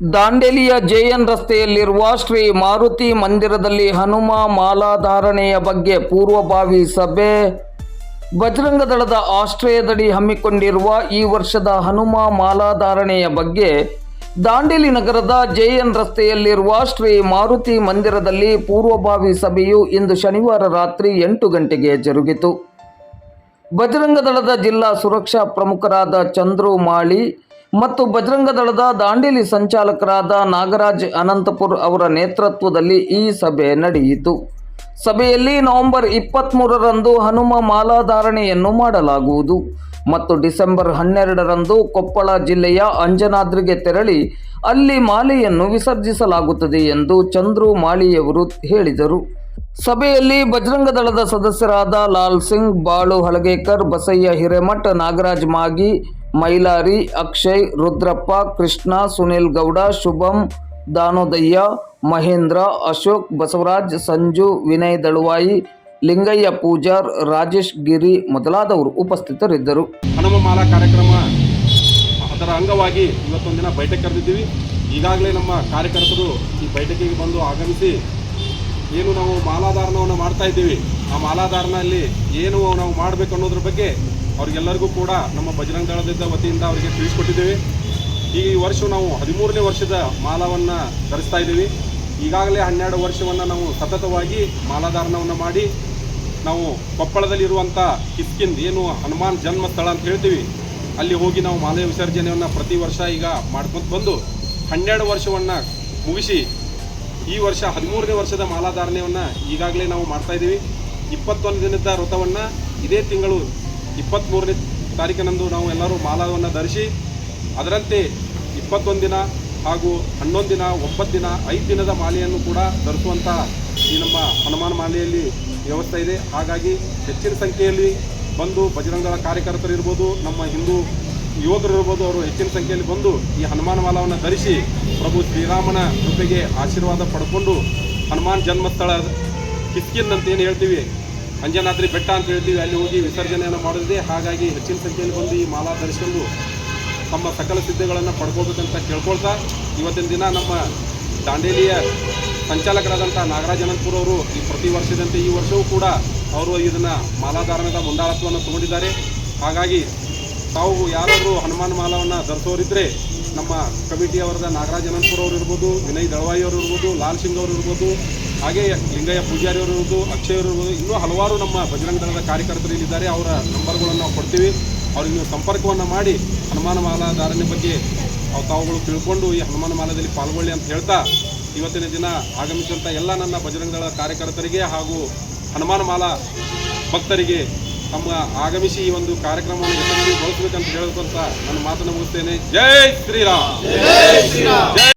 ದಾಂಡೇಲಿಯ JN ರಸ್ತೆಯಲ್ಲಿರುವ ಶ್ರೀ ಮಾರುತಿ ಮಂದಿರದಲ್ಲಿ ಹನುಮ ಮಾಲಾಧಾರಣೆಯ ಬಗ್ಗೆ ಪೂರ್ವಭಾವಿ ಸಭೆ. ಬಜರಂಗ ದಳದ ಆಶ್ರಯದಡಿ ಹಮ್ಮಿಕೊಂಡಿರುವ ಈ ವರ್ಷದ ಹನುಮ ಮಾಲಾಧಾರಣೆಯ ಬಗ್ಗೆ ದಾಂಡೇಲಿ ನಗರದ ಜೆಎನ್ ರಸ್ತೆಯಲ್ಲಿರುವ ಶ್ರೀ ಮಾರುತಿ ಮಂದಿರದಲ್ಲಿ ಪೂರ್ವಭಾವಿ ಸಭೆಯು ಇಂದು ಶನಿವಾರ ರಾತ್ರಿ ಎಂಟು ಗಂಟೆಗೆ ಜರುಗಿತು. ಬಜರಂಗ ದಳದ ಜಿಲ್ಲಾ ಸುರಕ್ಷಾ ಪ್ರಮುಖರಾದ ಚಂದ್ರು ಮಾಳಿ ಮತ್ತು ಬಜರಂಗ ದಳದ ದಾಂಡೇಲಿ ಸಂಚಾಲಕರಾದ ನಾಗರಾಜ್ ಅನಂತಪುರ್ ಅವರ ನೇತೃತ್ವದಲ್ಲಿ ಈ ಸಭೆ ನಡೆಯಿತು. ಸಭೆಯಲ್ಲಿ ನವೆಂಬರ್ ಇಪ್ಪತ್ತ್ಮೂರರಂದು ಹನುಮ ಮಾಲಾಧಾರಣೆಯನ್ನು ಮಾಡಲಾಗುವುದು. ಮತ್ತು ಡಿಸೆಂಬರ್ ಹನ್ನೆರಡರಂದು ಕೊಪ್ಪಳ ಜಿಲ್ಲೆಯ ಅಂಜನಾದ್ರಿಗೆ ತೆರಳಿ ಅಲ್ಲಿ ಮಾಲೆಯನ್ನು ವಿಸರ್ಜಿಸಲಾಗುತ್ತದೆ ಎಂದು ಚಂದ್ರು ಮಾಳಿಯವರು ಹೇಳಿದರು. ಸಭೆಯಲ್ಲಿ ಬಜರಂಗ ದಳದ ಸದಸ್ಯರಾದ ಲಾಲ್ ಸಿಂಗ್, ಬಾಳು ಹಲಗೇಕರ್ ಬಸಯ್ಯ ಹಿರೇಮಠ್, ನಾಗರಾಜ್ ಮಾಗಿ ಮೈಲಾರಿ, ಅಕ್ಷಯ್, ರುದ್ರಪ್ಪ, ಕೃಷ್ಣ, ಸುನಿಲ್ ಗೌಡ, ಶುಭಂ, ದಾನೋದಯ್ಯ, ಮಹೇಂದ್ರ, ಅಶೋಕ್, ಬಸವರಾಜ್, ಸಂಜು, ವಿನಯ್ ದಳುವಾಯಿ, ಲಿಂಗಯ್ಯ ಪೂಜಾರ್, ರಾಜೇಶ್ ಗಿರಿ ಮೊದಲಾದವರು ಉಪಸ್ಥಿತರಿದ್ದರು. ಹನುಮ ಮಾಲಾ ಕಾರ್ಯಕ್ರಮ ಅದರ ಅಂಗವಾಗಿ ಇವತ್ತೊಂದಿನ ಬೈಠಕ್ ಕರೆದಿದ್ದೀವಿ. ಈಗಾಗಲೇ ನಮ್ಮ ಕಾರ್ಯಕರ್ತರು ಈ ಬೈಠಕಿಗೆ ಬಂದು ಆಗಮಿಸಿ ಏನು ನಾವು ಮಾಲಾಧಾರಣವನ್ನು ಮಾಡ್ತಾ ಇದ್ದೀವಿ. ಆ ಮಾಲಾಧಾರಣಲ್ಲಿ ಏನು ನಾವು ಮಾಡಬೇಕು ಅನ್ನೋದ್ರ ಬಗ್ಗೆ ಅವ್ರಿಗೆಲ್ಲರಿಗೂ ಕೂಡ ನಮ್ಮ ಬಜರಂಗ ದಳದ ವತಿಯಿಂದ ಅವರಿಗೆ ತಿಳಿಸ್ಕೊಟ್ಟಿದ್ದೀವಿ ಈ ವರ್ಷ ನಾವು ಹದಿಮೂರನೇ ವರ್ಷದ ಮಾಲಾವನ್ನು ಧರಿಸ್ತಾ ಇದ್ದೀವಿ. ಈಗಾಗಲೇ ಹನ್ನೆರಡು ವರ್ಷವನ್ನು ನಾವು ಸತತವಾಗಿ ಮಾಲಾಧಾರಣವನ್ನು ಮಾಡಿ, ನಾವು ಕೊಪ್ಪಳದಲ್ಲಿರುವಂಥ ಕಿಸ್ಕಿಂದ, ಏನು ಹನುಮಾನ್ ಜನ್ಮ ಸ್ಥಳ ಅಂತ ಹೇಳ್ತೀವಿ, ಅಲ್ಲಿ ಹೋಗಿ ನಾವು ಮಾಲೆ ವಿಸರ್ಜನೆಯನ್ನು ಪ್ರತಿ ವರ್ಷ ಈಗ ಮಾಡ್ಕೊಂಡು ಬಂದು ಹನ್ನೆರಡು ವರ್ಷವನ್ನು ಮುಗಿಸಿ ಈ ವರ್ಷ ಹದಿಮೂರನೇ ವರ್ಷದ ಮಾಲಾಧಾರಣೆಯನ್ನು ಈಗಾಗಲೇ ನಾವು ಮಾಡ್ತಾ ಇದ್ದೀವಿ. ಇಪ್ಪತ್ತೊಂದು ದಿನದ ವ್ರತವನ್ನು ಇದೇ ತಿಂಗಳು ಇಪ್ಪತ್ತ್ಮೂರನೇ ತಾರೀಕಿನಂದು ನಾವು ಎಲ್ಲರೂ ಮಾಲಾವನ್ನು ಧರಿಸಿ, ಅದರಂತೆ ಇಪ್ಪತ್ತೊಂದು ದಿನ ಹಾಗೂ ಹನ್ನೊಂದು ದಿನ, ಒಂಬತ್ತು ದಿನ, ಐದು ದಿನದ ಮಾಲೆಯನ್ನು ಕೂಡ ಧರಿಸುವಂಥ ಈ ನಮ್ಮ ಹನುಮಾನ್ ಮಾಲೆಯಲ್ಲಿ ವ್ಯವಸ್ಥೆ ಇದೆ. ಹಾಗಾಗಿ ಹೆಚ್ಚಿನ ಸಂಖ್ಯೆಯಲ್ಲಿ ಬಂದು ಬಜರಂಗದಳ ಕಾರ್ಯಕರ್ತರು ಇರ್ಬೋದು, ನಮ್ಮ ಹಿಂದೂ ಯುವಕರು ಇರ್ಬೋದು, ಅವರು ಹೆಚ್ಚಿನ ಸಂಖ್ಯೆಯಲ್ಲಿ ಬಂದು ಈ ಹನುಮಾನ್ ಮಾಲವನ್ನು ಧರಿಸಿ ಪ್ರಭು ಶ್ರೀರಾಮನ ಕೃಪೆಗೆ ಆಶೀರ್ವಾದ ಪಡ್ಕೊಂಡು ಹನುಮಾನ್ ಜನ್ಮಸ್ಥಳ ಕಿಸ್ಕಿನ್ ಅಂತ ಏನು ಹೇಳ್ತೀವಿ? ಅಂಜನಾದ್ರಿ ಬೆಟ್ಟ ಅಂತ ಹೇಳ್ತೀವಿ, ಅಲ್ಲಿ ಹೋಗಿ ವಿಸರ್ಜನೆಯನ್ನು ಮಾಡಿದ್ವಿ ಹಾಗಾಗಿ ಹೆಚ್ಚಿನ ಸಂಖ್ಯೆಯಲ್ಲಿ ಬಂದು ಈ ಮಾಲಾ ಧರಿಸಿಕೊಂಡು ತಮ್ಮ ಸಕಲ ಸಿದ್ಧಗಳನ್ನು ಪಡ್ಕೋಬೇಕಂತ ಕೇಳ್ಕೊಳ್ತಾ, ಇವತ್ತಿನ ದಿನ ನಮ್ಮ ದಾಂಡೇಲಿಯ ಸಂಚಾಲಕರಾದಂಥ ನಾಗರಾಜ್ ಅನಂತಪುರ ಅವರು ಈ ಪ್ರತಿ ವರ್ಷದಂತೆ ಈ ವರ್ಷವೂ ಕೂಡ ಅವರು ಇದನ್ನು ಮಾಲಾಧಾರಣದ ಮುಂದಾಳತ್ವವನ್ನು ತಗೊಂಡಿದ್ದಾರೆ. ಹಾಗಾಗಿ ತಾವು ಯಾರಾದರೂ ಹನುಮಾನ್ ಮಾಲವನ್ನು ಧರಿಸೋರಿದ್ದರೆ ನಮ್ಮ ಕಮಿಟಿಯವರದ ನಾಗರಾಜ್ ಅನಂತಪುರ ಅವರು ಇರ್ಬೋದು, ವಿನಯ್ ದಳವಾಯಿ ಅವರು ಇರ್ಬೋದು, ಲಾಲ್ ಸಿಂಗ್ ಅವರು ಇರ್ಬೋದು ಹಾಗೆ ಲಿಂಗಯ್ಯ ಪೂಜಾರಿ ಅವರಿರ್ಬೋದು ಅಕ್ಷಯ್ ಇರ್ಬೋದು, ಇನ್ನೂ ಹಲವಾರು ನಮ್ಮ ಬಜರಂಗ ದಳದ ಕಾರ್ಯಕರ್ತರು ಇಲ್ಲಿದ್ದಾರೆ. ಅವರ ನಂಬರ್ಗಳನ್ನು ನಾವು ಕೊಡ್ತೀವಿ. ಅವ್ರಿಗೆ ನೀವು ಸಂಪರ್ಕವನ್ನು ಮಾಡಿ ಹನುಮಾನ ಮಾಲಾಧಾರಣೆ ಬಗ್ಗೆ ತಾವುಗಳು ತಿಳ್ಕೊಂಡು ಈ ಹನುಮಾನ ಮಾಲಾದಲ್ಲಿ ಪಾಲ್ಗೊಳ್ಳಿ ಅಂತ ಹೇಳ್ತಾ ಇವತ್ತಿನ ದಿನ ಆಗಮಿಸಿದಂಥ ಎಲ್ಲ ನನ್ನ ಬಜರಂಗ ದಳ ಕಾರ್ಯಕರ್ತರಿಗೆ ಹಾಗೂ ಹನುಮಾನ ಮಾಲಾ ಭಕ್ತರಿಗೆ ತಮ್ಮ ಆಗಮಿಸಿ ಈ ಒಂದು ಕಾರ್ಯಕ್ರಮವನ್ನು ಯಶಸ್ವಿಗೊಳಿಸಬೇಕಂತ ಹೇಳಬೇಕಂತ ನನ್ನ ಮಾತನ್ನು ಮುಗಿಸ್ತೇನೆ. ಜೈ ಶ್ರೀರಾಮ್! ಜೈ